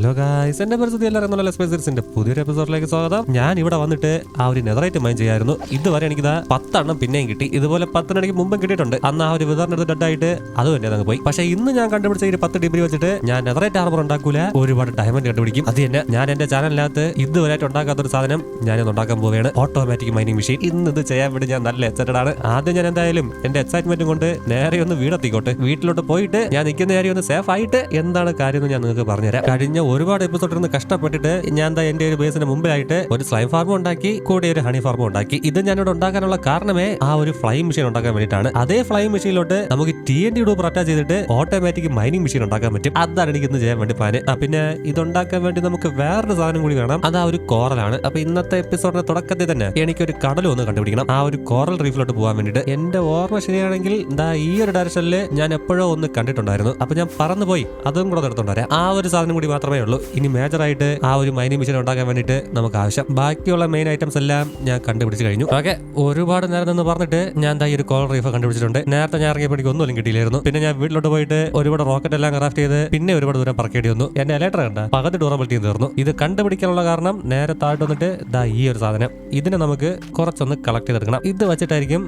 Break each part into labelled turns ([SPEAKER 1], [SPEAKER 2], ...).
[SPEAKER 1] Hello guys എന്റെ പരിസ്ഥിതി എല്ലാവരും നല്ല സ്പേസിന്റെ പുതിയൊരു എപ്പിസോഡിലേക്ക് സ്വാഗതം. ഞാൻ ഇവിടെ വന്നിട്ട് ആ ഒരു നെതറേറ്റ് മൈൻ ചെയ്യായിരുന്നു. ഇതുവരെ എനിക്ക് ഇതാ പത്തെണ്ണം പിന്നെയും കിട്ടി. ഇതുപോലെ പത്തെണ്ണിക്ക് മുമ്പും കിട്ടിയിട്ടുണ്ട്. അന്ന് ആ ഒരു വിതരണം എടുത്ത് ഡെഡായിട്ട് അത് തന്നെ അങ്ങ് പോയി. പക്ഷേ ഇന്ന് ഞാൻ കണ്ടുപിടിച്ച ഈ പത്ത് ഡിഗ്രി വെച്ചിട്ട് ഞാൻ നെതറേറ്റ് ആർമർ ഉണ്ടാക്കൂല. ഒരുപാട് ഡയമണ്ട് കണ്ടുപിടിക്കും. അത് തന്നെ ഞാൻ എന്റെ ചാനലിനകത്ത് ഇതുവരെയായിട്ട് ഉണ്ടാക്കാത്ത ഒരു സാധനം ഞാനിന്ന് ഉണ്ടാക്കാൻ പോവുകയാണ്. ഓട്ടോമാറ്റിക് മൈനിങ് മെഷീൻ ഇന്ന് ഇത് ചെയ്യാൻ വേണ്ടി ഞാൻ നല്ല എക്സൈറ്റഡ് ആണ്. ആദ്യം ഞാൻ എന്തായാലും എന്റെ എക്സൈറ്റ്മെന്റും കൊണ്ട് നേരെ ഒന്ന് വീടെത്തിക്കോട്ടെ. വീട്ടിലോട്ട് പോയിട്ട് ഞാൻ നിൽക്കുന്ന കാര്യം ഒന്ന് സേഫ് ആയിട്ട് എന്താണ് കാര്യം എന്ന് ഞാൻ നിങ്ങൾക്ക് പറഞ്ഞുതരാം. കഴിഞ്ഞ ഒരുപാട് എപ്പിസോഡിൽ നിന്ന് കഷ്ടപ്പെട്ടിട്ട് ഞാൻ എന്താ എന്റെ ഒരു ബേസിന് മുമ്പിലായിട്ട് ഒരു സ്ലൈം ഫാർമും ഉണ്ടാക്കി കൂടെ ഒരു ഹണി ഫാർമും ഉണ്ടാക്കി. ഇത് ഞാനിവിടെ ഉണ്ടാക്കാനുള്ള കാരണമേ ആ ഒരു ഫ്ലൈ മെഷീൻ ഉണ്ടാക്കാൻ വേണ്ടിയിട്ടാണ്. അതേ ഫ്ലൈ മെഷീനിലോട്ട് നമുക്ക് T N D duper attach ചെയ്തിട്ട് ഓട്ടോമാറ്റിക് മൈനിങ് മെഷീൻ ഉണ്ടാക്കാൻ പറ്റും. അതാണ് എനിക്ക് ഇന്ന് ചെയ്യാൻ വേണ്ടി പ്ലാന് ആ, പിന്നെ ഇതുണ്ടാക്കാൻ വേണ്ടി നമുക്ക് വേറൊരു സാധനം കൂടി വേണം അത് ആ ഒരു കോറലാണ്. അപ്പൊ ഇന്നത്തെ എപ്പിസോഡിന്റെ തുടക്കത്തിൽ തന്നെ എനിക്ക് ഒരു കടലും ഒന്ന് കണ്ടുപിടിക്കണം. ആ ഒരു കോറൽ റീഫിലോട്ട് പോകാൻ വേണ്ടിയിട്ട് എന്റെ ഓർമ്മ ശരിയാണെങ്കിൽ ദാ ഈ ഒരു ഡയറക്ഷനിൽ ഞാൻ എപ്പോഴോ ഒന്ന് കണ്ടിട്ടുണ്ടായിരുന്നു. അപ്പൊ ഞാൻ പറന്നു പോയി അതും കൂടെ നടത്തുണ്ടായിരുന്നു ആ ഒരു സാധനം കൂടി മാത്രമേ ഉള്ളൂ. ഇനി മേജർ ആയിട്ട് ആ ഒരു മൈനിങ് മെഷീൻ ഉണ്ടാക്കാൻ വേണ്ടിയിട്ട് നമുക്ക് ആവശ്യം. ബാക്കിയുള്ള മെയിൻ ഐറ്റംസ് എല്ലാം ഞാൻ കണ്ടുപിടിച്ച് കഴിഞ്ഞു. ഓക്കെ ഒരുപാട് നേരം നിന്ന് പറഞ്ഞിട്ട് ഞാൻ എന്താ ഈ ഒരു കോൾ റീഫ് കണ്ടുപിടിച്ചിട്ടുണ്ട്. നേരത്തെ ഞാൻ ഇറങ്ങിയപ്പോഴേക്ക് ഒന്നും കിട്ടിയില്ലായിരുന്നു പിന്നെ ഞാൻ വീട്ടിലോട്ട് പോയിട്ട് ഒരുപാട് റോക്കറ്റ് എല്ലാം ക്രാഫ്റ്റ് ചെയ്ത് പിന്നെ ഒരുപാട് ദൂരം പറക്കേണ്ടി വന്നു. എന്റെ ലേറ്റർ കണ്ട പകുതി ഡ്യൂറബിലിറ്റി തീർന്നു. ഇത് കണ്ടുപിടിക്കാനുള്ള കാരണം നേരെ താഴോട്ട് വന്നിട്ട് ദാ ഈ ഒരു സാധനം. ഇതിനെ നമുക്ക് കുറച്ചൊന്ന് കളക്ട് ചെയ്തെടുക്കണം. ഇത് വെച്ചിട്ടായിരിക്കും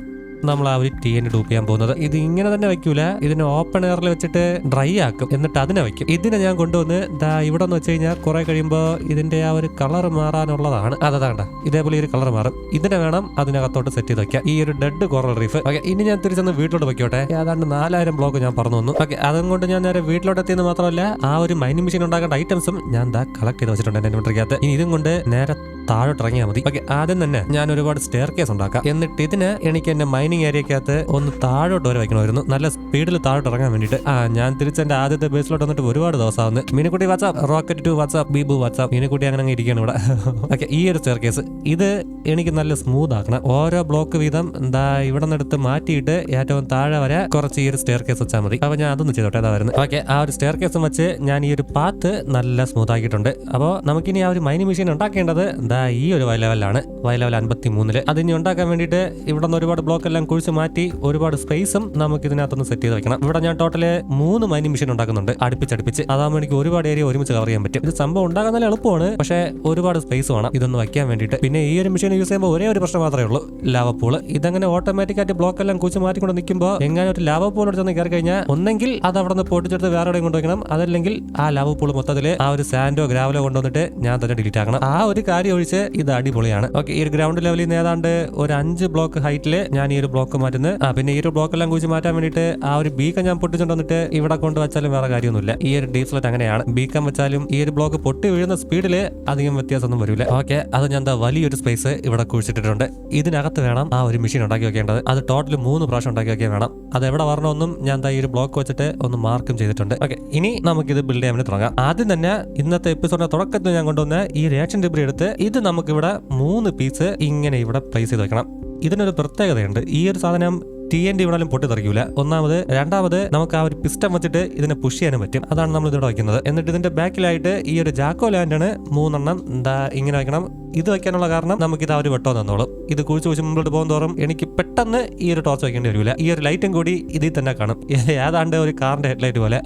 [SPEAKER 1] നമ്മൾ ആ ഒരു ടീനെ ഡൂപ്പ് ചെയ്യാൻ പോകുന്നത്. ഇത് ഇങ്ങനെ തന്നെ വെക്കൂല. ഇതിനെ ഓപ്പൺ എയറിൽ വെച്ചിട്ട് ഡ്രൈ ആക്കും. എന്നിട്ട് അതിനെ വെക്കും. ഇതിനെ ഞാൻ കൊണ്ടുവന്ന് ദാ ഇവിടെ എന്ന് വെച്ച് കഴിഞ്ഞാൽ കുറെ കഴിയുമ്പോൾ ഇതിന്റെ ആ ഒരു കളർ മാറാനുള്ളതാണ്. അതാണ്ട ഇതേപോലെ ഒരു കളർ മാറും. ഇതിനെ വേണം അതിനകത്തോട്ട് സെറ്റ് ചെയ്ത് വെക്കാം ഈ ഒരു ഡെഡ് കോറൽ റീഫ് ഓക്കെ ഇനി ഞാൻ തിരിച്ചൊന്ന് വീട്ടിലോട്ട് വെക്കോട്ടെ ഏതാണ്ട് നാലായിരം ബ്ലോക്ക് ഞാൻ പറഞ്ഞു വന്നു. ഓക്കെ അതും കൊണ്ട് ഞാൻ നേരെ വീട്ടിലോട്ട് എത്തിയെന്ന് മാത്രമല്ല ആ ഒരു മൈനിങ് മെഷീൻ ഉണ്ടാക്കേണ്ട ഐറ്റംസും ഞാൻ ദാ കളക്ട് ചെയ്ത് വെച്ചിട്ടുണ്ട് എന്റെ ഇൻവെന്ററിക്കകത്ത് ഇനി ഇതും കൊണ്ട് നേരെ താഴോട്ട് ഇറങ്ങിയാൽ മതി. ഓക്കെ ആദ്യം തന്നെ ഞാൻ ഒരുപാട് സ്റ്റെയർ കേസ് ഉണ്ടാക്കാം. എന്നിട്ട് ഇതിന് എനിക്ക് എന്റെ മൈനിങ് ഏരിയക്കകത്ത് ഒന്ന് താഴോട്ട് വരെ വയ്ക്കണമായിരുന്നു. നല്ല സ്പീഡിൽ താഴോട്ട് ഇറങ്ങാൻ വേണ്ടിയിട്ട്. ആ ഞാൻ തിരിച്ച് എന്റെ ആദ്യത്തെ ബേസിലോട്ട് വന്നിട്ട് ഒരുപാട് ദിവസമാവുന്നു. Meenakutty WhatsApp rocket to WhatsApp Bibu WhatsApp Meenakutty അങ്ങനെ അങ്ങ് ഇരിക്കുകയാണ് ഇവിടെ. ഓക്കെ ഈ ഒരു സ്റ്റെയർ കേസ് ഇത് എനിക്ക് നല്ല സ്മൂത്ത് ആക്കണം. ഓരോ ബ്ലോക്ക് വീതം എന്താ ഇവിടെ നിന്നെടുത്ത് മാറ്റിയിട്ട് ഏറ്റവും താഴെ വരെ കുറച്ച് ഈ ഒരു സ്റ്റെയർ കേസ് വെച്ചാൽ മതി. അപ്പൊ ഞാൻ അതൊന്ന് ചെയ്തോട്ടെ അതാ വരുന്നത്. ഓക്കെ ആ ഒരു സ്റ്റെയർ കേസും വെച്ച് ഞാൻ ഈ ഒരു പാത്ത് നല്ല സ്മൂത്ത് ആക്കിയിട്ടുണ്ട്. അപ്പോൾ നമുക്കിനി ആ ഒരു മൈനി മെഷീൻ ഉണ്ടാക്കേണ്ടത് എന്താ ഈ ഒരു വൈ ലെവൽ അൻപത്തി മൂന്നിൽ അതിനി ഉണ്ടാക്കാൻ വേണ്ടിയിട്ട് ഇവിടെ നിന്ന് ഒരുപാട് ബ്ലോക്ക് എല്ലാം കുഴിച്ച് മാറ്റി ഒരുപാട് സ്പേസും നമുക്ക് ഇതിനകത്തൊന്ന് സെറ്റ് ചെയ്ത് വെക്കണം. ഇവിടെ ഞാൻ ടോട്ടൽ മൂന്ന് മൈനിങ് മെഷീൻ ഉണ്ടാക്കുന്നുണ്ട്. അടുപ്പിച്ചടുപ്പിച്ച്. അതാകുമ്പോൾ എനിക്ക് ഒരുപാട് ഏരിയ ഒരുമിച്ച് കവർ ചെയ്യാൻ പറ്റും. ഇത് സംഭവം ഉണ്ടാക്കാൻ നല്ല എളുപ്പമാണ്. പക്ഷേ ഒരുപാട് സ്പേസ് വേണം. ഇതൊന്ന് വയ്ക്കാൻ വേണ്ടിയിട്ട്. പിന്നെ ഈ ഒരു മെഷീൻ യൂസ് ചെയ്യുമ്പോൾ ഒരേ ഒരു പ്രശ്നം മാത്രമേ ഉള്ളൂ. ലാവ പൂൾ ഇതങ്ങനെ ഓട്ടോമാറ്റിക് ആയിട്ട് ബ്ലോക്ക് എല്ലാം കുഴിച്ച് മാറ്റിക്കൊണ്ട് നിൽക്കുമ്പോൾ എങ്ങനെ ഒരു ലാവ പൂൾ എടുത്ത് കയറി കഴിഞ്ഞാൽ ഒന്നെങ്കിൽ അത് അവിടെ നിന്ന് പൊട്ടിച്ചെടുത്ത് വേറെ എവിടെയും കൊണ്ടുവയ്ക്കണം അതല്ലെങ്കിൽ ആ ലാവ പൂൾ മൊത്തത്തിൽ ആ ഒരു സാൻഡോ ഗ്രാവലോ കൊണ്ടുവന്നിട്ട് ഞാൻ തന്നെ ഡിലീറ്റ് ആക്കണം. ആ ഒരു കാര്യം ഒഴിച്ച് ഇത് അടിപൊളിയാണ്. ഓക്കെ ഈ ഒരു ഗ്രൗണ്ട് ലെവലിൽ നിന്ന് ഏതാണ്ട് ഒരു അഞ്ച് ബ്ലോക്ക് ഹൈറ്റിൽ ഞാൻ ഈ ഒരു ബ്ലോക്ക് മാറ്റുന്നത്. ആ പിന്നെ ഈ ഒരു ബ്ലോക്ക് ലാംഗ്വേജ് മാറ്റാൻ വേണ്ടിയിട്ട് ആ ഒരു ബീക്കം ഞാൻ പൊട്ടിച്ചുകൊണ്ട് വന്നിട്ട് ഇവിടെ കൊണ്ട് വെച്ചാലും വേറെ കാര്യമൊന്നുമില്ല. ഈ ഒരു ഡീസ്ലെറ്റ് അങ്ങനെയാണ്. ബീക്കം വെച്ചാലും ഈ ഒരു ബ്ലോക്ക് പൊട്ടി വീഴുന്ന സ്പീഡിൽ അധികം വ്യത്യാസമൊന്നും വരില്ല ഓക്കെ അത് ഞാൻ എന്താ വലിയൊരു സ്പേസ് ഇവിടെ കുഴിച്ചിട്ടിട്ടുണ്ട്. ഇതിനകത്ത് വേണം ആ ഒരു മെഷീൻ ഉണ്ടാക്കി വെക്കേണ്ടത്. അത് ടോട്ടൽ മൂന്ന് പ്രാവശ്യം ഉണ്ടാക്കി വെക്കാൻ വേണം. അത് എവിടെ വരണമെന്നും ഞാൻ എന്താ ഈ ഒരു ബ്ലോക്ക് വെച്ചിട്ട് ഒന്ന് മാർക്കും ചെയ്തിട്ടുണ്ട്. ഓക്കെ ഇനി നമുക്ക് ഇത് ബിൽഡ് ചെയ്യാൻ തുടങ്ങാം. ആദ്യം തന്നെ ഇന്നത്തെ എപ്പിസോഡിന്റെ തുടക്കത്തിൽ ഞാൻ കൊണ്ടുവന്ന ഈ റിയാക്ഷൻ ഡിബ്രി എടുത്ത് ഇത് നമുക്കിവിടെ മൂന്ന് പീസ് ഇങ്ങനെ ഇവിടെ പ്ലേസ് ചെയ്ത് വെക്കണം. ഇതിനൊരു പ്രത്യേകതയുണ്ട്. ഈ ഒരു സാധനം ടി എൻ ഡി ഇവിടെയും പൊട്ടിത്തെറിക്കൂല. ഒന്നാമത് രണ്ടാമത് നമുക്ക് ആ ഒരു പിസ്റ്റം വെച്ചിട്ട് ഇതിനെ പുഷ് ചെയ്യാനും പറ്റും. അതാണ് നമ്മൾ ഇതിവിടെ വയ്ക്കുന്നത്. എന്നിട്ട് ഇതിന്റെ ബാക്കിലായിട്ട് ഈ ഒരു ജാക്കോ ലാൻഡാണ് മൂന്നെണ്ണം എന്താ ഇങ്ങനെ വെക്കണം ഇത് വെക്കാനുള്ള കാരണം നമുക്ക് ഇത് ആ ഒരു വെട്ടം തന്നോളും. ഇത് കുഴിച്ച് കുഴിച്ച് മുമ്പോട്ട് പോകും തോറും എനിക്ക് പെട്ടെന്ന് ഈ ഒരു ടോർച്ച് വയ്ക്കേണ്ടി വരില്ല ഈ ഒരു ലൈറ്റും കൂടി ഇതിൽ തന്നെ കാണും. ഏതാണ്ട് ഒരു കാറിന്റെ ഹെഡ്ലൈറ്റ് പോലെ.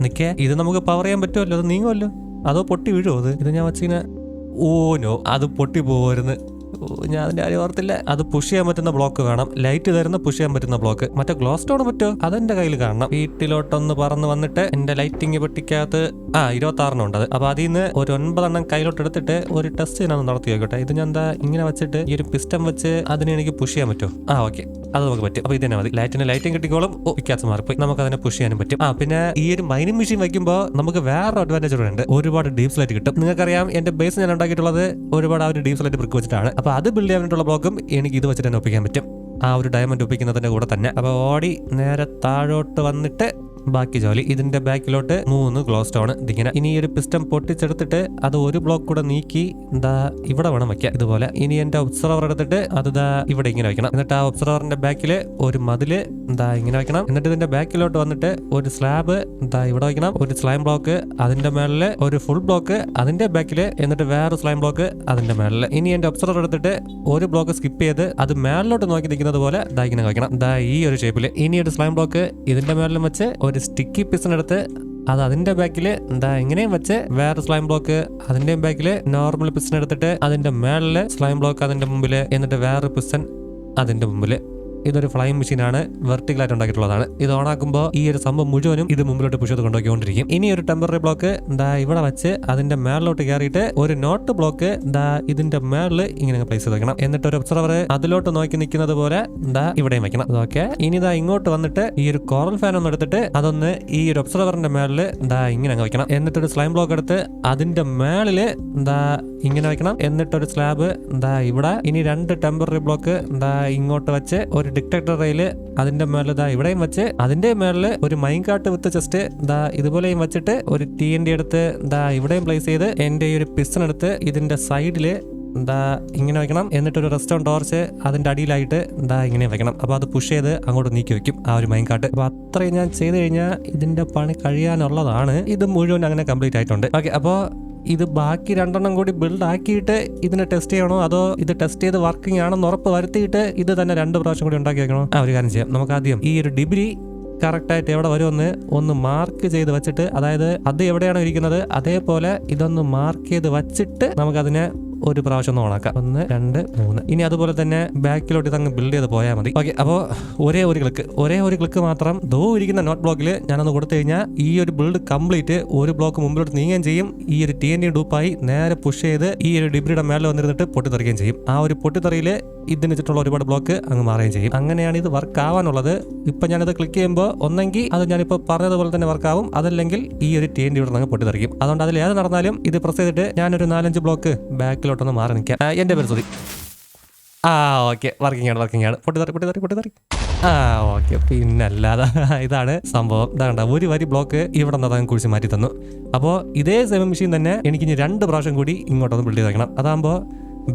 [SPEAKER 1] നിക്കേ ഇത് നമുക്ക് പവർ ചെയ്യാൻ പറ്റുമല്ലോ? അത് നീങ്ങുമല്ലോ? അതോ പൊട്ടി വീഴുമോ അത്? ഇത് ഞാൻ വെച്ചിങ്ങനെ ഓ നോ അത് പൊട്ടി പോകരുന്ന് ഞാൻ അതിന്റെ കാര്യം ഓർത്തില്ല. അത് പുഷ് ചെയ്യാൻ പറ്റുന്ന ബ്ലോക്ക് വേണം ലൈറ്റ് തരുന്ന പുഷ് ചെയ്യാൻ പറ്റുന്ന ബ്ലോക്ക് മറ്റേ ഗ്ലോ സ്റ്റോൺ പറ്റോ? അതെന്റെ കയ്യിൽ കാണണം. വീട്ടിലോട്ടൊന്ന് പറന്ന് വന്നിട്ട് എന്റെ ലൈറ്റിംഗ് പെട്ടിക്കകത്ത് ആ ഇരുപത്തി ആറെണ്ണം ഉണ്ട് അപ്പൊ അതിൽ നിന്ന് ഒരു ഒൻപതെണ്ണം കയ്യിലോട്ട് എടുത്തിട്ട് ഒരു ടെസ്റ്റ് ഞാൻ നടത്തി നോക്കട്ടെ. ഇത് ഞാൻ എന്താ ഇങ്ങനെ വെച്ചിട്ട് ഈ ഒരു പിസ്റ്റം വെച്ച് അതിനെ എനിക്ക് പുഷ് ചെയ്യാൻ പറ്റുമോ? ആ ഓക്കെ അത് നമുക്ക് പറ്റും. അപ്പൊ ഇത് തന്നെ മതി. ലൈറ്റിന് ലൈറ്റിംഗ് കിട്ടിക്കോളും. ഓ വിക്കാത്ത മാറിപ്പോയി. നമുക്ക് അതിനെ പുഷ് ചെയ്യാനും പറ്റും. ആ പിന്നെ ഈ ഒരു മൈനിങ് മെഷീൻ വെക്കുമ്പോൾ നമുക്ക് വേറെ അഡ്വാന്റേജ് കൂടെ ഉണ്ട്. ഒരുപാട് ഡീപ് സ്ലൈറ്റ് കിട്ടും. നിങ്ങൾക്കറിയാം എന്റെ ബേസ് ഞാൻ ഉണ്ടാക്കിയിട്ടുള്ളത് ഒരുപാട് ആ ഒരു ഡീപ് സ്ലൈറ്റ് ബ്രിക്ക് വെച്ചിട്ടാണ്. അപ്പൊ അത് ബിൽഡ് ചെയ്യാൻ വേണ്ടിയിട്ടുള്ള ബ്ലോക്കും എനിക്ക് ഇത് വെച്ചിട്ട് തന്നെ ഒപ്പിക്കാൻ പറ്റും. ആ ഒരു ഡയമണ്ട് ഒപ്പിക്കുന്നതിന്റെ കൂടെ തന്നെ. അപ്പോൾ ഓടി നേരെ താഴോട്ട് വന്നിട്ട് ബാക്കി ജോലി. ഇതിന്റെ ബാക്കിലോട്ട് മൂന്ന് ഗ്ലോ സ്റ്റോൺ ഇതിങ്ങനെ. ഇനി ഒരു പിസ്റ്റം പൊട്ടിച്ചെടുത്തിട്ട് അത് ഒരു ബ്ലോക്ക് കൂടെ നീക്കി ദാ ഇവിടെ വേണം വെക്കാം ഇതുപോലെ ഇനി എന്റെ ഒബ്സർവർ എടുത്തിട്ട് അത് ദാ ഇവിടെ ഇങ്ങനെ വെക്കണം. എന്നിട്ട് ആ ഒബ്സർവറിന്റെ ബാക്കിൽ ഒരു മതിൽ ദാ ഇങ്ങനെ വെക്കണം. എന്നിട്ട് ഇതിന്റെ ബാക്കിലോട്ട് വന്നിട്ട് ഒരു സ്ലാബ് ദാ ഇവിടെ വെക്കണം. ഒരു സ്ലൈം ബ്ലോക്ക് അതിന്റെ മേളിൽ ഒരു ഫുൾ ബ്ലോക്ക് അതിന്റെ ബാക്കിൽ എന്നിട്ട് വേറെ സ്ലൈം ബ്ലോക്ക് അതിന്റെ മേളിൽ. ഇനി എന്റെ ഒബ്സർവർ എടുത്തിട്ട് ഒരു ബ്ലോക്ക് സ്കിപ്പ് ചെയ്ത് അത് മേളിലോട്ട് നോക്കി നിൽക്കുന്നത് പോലെ ദാ ഇങ്ങനെ വെക്കണം ദാ ഈ ഒരു ഷേപ്പിൽ ഇനി ഒരു സ്ലൈം ബ്ലോക്ക് ഇതിന്റെ മേളിലും വെച്ച് ഒരു സ്റ്റിക്കി പിസിനെടുത്ത് അത് അതിന്റെ ബാക്കിൽ എന്താ ഇങ്ങനെയും വെച്ച് വേറെ സ്ലൈം ബ്ലോക്ക് അതിന്റെയും ബാക്കിൽ നോർമൽ പിസ്റ്റൻ എടുത്തിട്ട് അതിന്റെ മേളിൽ സ്ലൈം ബ്ലോക്ക് അതിന്റെ മുമ്പിൽ എന്നിട്ട് വേറെ പിസ്റ്റൻ അതിന്റെ മുമ്പിൽ. ഇതൊരു ഫ്ലൈങ് മെഷീനാണ് വെർട്ടിക്കലായിട്ട് ഉണ്ടാക്കിയിട്ടുള്ളതാണ്. ഇത് ഓണാക്കുമ്പോൾ ഈ ഒരു സംഭവം മുഴുവനും ഇത് മുമ്പിലോട്ട് പുഷ് ചെയ്ത് കൊണ്ടുപോയിക്കൊണ്ടിരിക്കും. ഇനി ഒരു ടെമ്പററി ബ്ലോക്ക് എന്താ ഇവിടെ വെച്ച് അതിന്റെ മേളിലോട്ട് കയറിയിട്ട് ഒരു നോട്ട് ബ്ലോക്ക് എന്താ ഇതിന്റെ മേളിൽ ഇങ്ങനെ പ്ലേസ് ചെയ്ത് വെക്കണം എന്നിട്ട് ഒരു ഒബ്സർവർ അതിലോട്ട് നോക്കി നിൽക്കുന്നത് പോലെ എന്താ ഇവിടെയും വെക്കണം. ഓക്കെ ഇനി ഇതാ ഇങ്ങോട്ട് വന്നിട്ട് ഈ ഒരു കോറൽ ഫാൻ ഒന്ന് എടുത്തിട്ട് അതൊന്ന് ഈ ഒരു ഒബ്സർവറിന്റെ മേളിൽ എന്താ ഇങ്ങനെ അങ്ങ് വെക്കണം. എന്നിട്ട് ഒരു സ്ലൈം ബ്ലോക്ക് എടുത്ത് അതിന്റെ മേളിൽ എന്താ ഇങ്ങനെ വെക്കണം. എന്നിട്ടൊരു സ്ലാബ് എന്താ ഇവിടെ. ഇനി രണ്ട് ടെമ്പററി ബ്ലോക്ക് എന്താ ഇങ്ങോട്ട് വെച്ച് ഒരു ഡിക്ടേറ്റർ റെയിൽ അതിന്റെ മേളിൽ ഇതാ ഇവിടെയും വെച്ച് അതിന്റെ മേളിൽ ഒരു മൈൻ കാട്ട് വിത്ത് ജസ്റ്റ് ദാ ഇതുപോലെയും വെച്ചിട്ട് ഒരു ടി എൻ ഡി എടുത്ത് ദാ ഇവിടെയും പ്ലേസ് ചെയ്ത് എന്റെ ഈ ഒരു പിസ്റ്റൺ എടുത്ത് ഇതിന്റെ സൈഡിൽ എന്താ ഇങ്ങനെ വെക്കണം. എന്നിട്ട് ഒരു റെസ്റ്റോറന്റ് ടോർച്ച് അതിന്റെ അടിയിലായിട്ട് എന്താ ഇങ്ങനെ വെക്കണം. അപ്പോൾ അത് പുഷ് ചെയ്ത് അങ്ങോട്ട് നീക്കി വെക്കും ആ ഒരു മൈൻ കാട്ട് അപ്പോൾ അത്രയും ഞാൻ ചെയ്ത് കഴിഞ്ഞാൽ ഇതിന്റെ പണി കഴിയാനുള്ളതാണ്. ഇത് മുഴുവൻ അങ്ങനെ കംപ്ലീറ്റ് ആയിട്ടുണ്ട്. ഓക്കെ അപ്പോൾ ഇത് ബാക്കി രണ്ടെണ്ണം കൂടി ബിൽഡ് ആക്കിയിട്ട് ഇതിനെ ടെസ്റ്റ് ചെയ്യണോ? അതോ ഇത് ടെസ്റ്റ് ചെയ്ത് വർക്കിംഗ് ആണെന്ന് ഉറപ്പ് വരുത്തിയിട്ട് ഇത് തന്നെ രണ്ട് പ്രാവശ്യം കൂടി ഉണ്ടാക്കി വെക്കണോ? ആ ഒരു കാര്യം ചെയ്യാം. നമുക്ക് ആദ്യം ഈ ഒരു ഡിഗ്രി കറക്റ്റായിട്ട് എവിടെ വരുമെന്ന് ഒന്ന് മാർക്ക് ചെയ്ത് വെച്ചിട്ട് അതായത് അത് എവിടെയാണോ ഇരിക്കുന്നത് അതേപോലെ ഇതൊന്ന് മാർക്ക് ചെയ്ത് വച്ചിട്ട് നമുക്കതിനെ ഒരു പ്രാവശ്യം ഒന്ന് ഓണാക്കാം ഒന്ന് രണ്ട് മൂന്ന്. ഇനി അതുപോലെ തന്നെ ബാക്കിലോട്ട് ഇതങ്ങ് ബിൽഡ് ചെയ്ത് പോയാൽ മതി. ഓക്കെ അപ്പോൾ ഒരേ ഒരു ക്ലിക്ക് ഒരേ ഒരു ക്ലിക്ക് മാത്രം ദോ ഇരിക്കുന്ന നോട്ട് ബ്ലോക്കിൽ ഞാനൊന്ന് കൊടുത്തു കഴിഞ്ഞാൽ ഈ ഒരു ബിൽഡ് കംപ്ലീറ്റ് ഒരു ബ്ലോക്ക് മുമ്പിലോട്ട് നീങ്ങുകയും ചെയ്യും. ഈ ഒരു ടി എൻ ഡി ഡൂപ്പായി നേരെ പുഷ് ചെയ്ത് ഈ ഒരു ഡിബ്രിയുടെ മേലെ വന്നിരുന്നിട്ട് പൊട്ടിത്തെറിക്കുകയും ചെയ്യും. ആ ഒരു പൊട്ടിത്തെറിയിൽ ഇതിന് ചുറ്റുള്ള ഒരുപാട് ബ്ലോക്ക് അങ്ങ് മാറുകയും ചെയ്യും. അങ്ങനെയാണ് ഇത് വർക്ക് ആവാനുള്ളത്. ഇപ്പൊ ഞാനിത് ക്ലിക്ക് ചെയ്യുമ്പോൾ ഒന്നെങ്കിൽ അത് ഞാനിപ്പോൾ പറഞ്ഞതുപോലെ തന്നെ വർക്ക് ആവും. അതല്ലെങ്കിൽ ഈ ഒരു ടി എൻ ഡി ഇവിടെ നിന്ന് പൊട്ടിത്തെറിക്കും. അതുകൊണ്ട് അതിൽ ഏത് നടന്നാലും ഇത് പ്രസ് ചെയ്തിട്ട് ഞാനൊരു നാലഞ്ച് ബ്ലോക്ക് ബാക്കിലോട്ടൊന്ന് മാറി നിൽക്കാം. എന്റെ പേര് സുധി. ആ ഓക്കെ. വർക്കിംഗ് ആണ് വർക്കിംഗ് ആണ്. പൊട്ടിത്തെറി പൊട്ടിത്തെറി പൊട്ടിത്തെറി ആ ഓക്കെ. പിന്നല്ലാതെ ഇതാണ് സംഭവം. ഇതാണ്ട ഒരു വരി ബ്ലോക്ക് ഇവിടെ നിന്ന് അതങ്ങ് കുഴിച്ച് മാറ്റി തന്നു. അപ്പോൾ ഇതേ സെയിം മെഷീൻ തന്നെ എനിക്ക് ഇനി രണ്ട് പ്രാവശ്യം കൂടി ഇങ്ങോട്ടൊന്ന് ബിൽഡ് ചെയ്ത് വെക്കണം അതാകുമ്പോൾ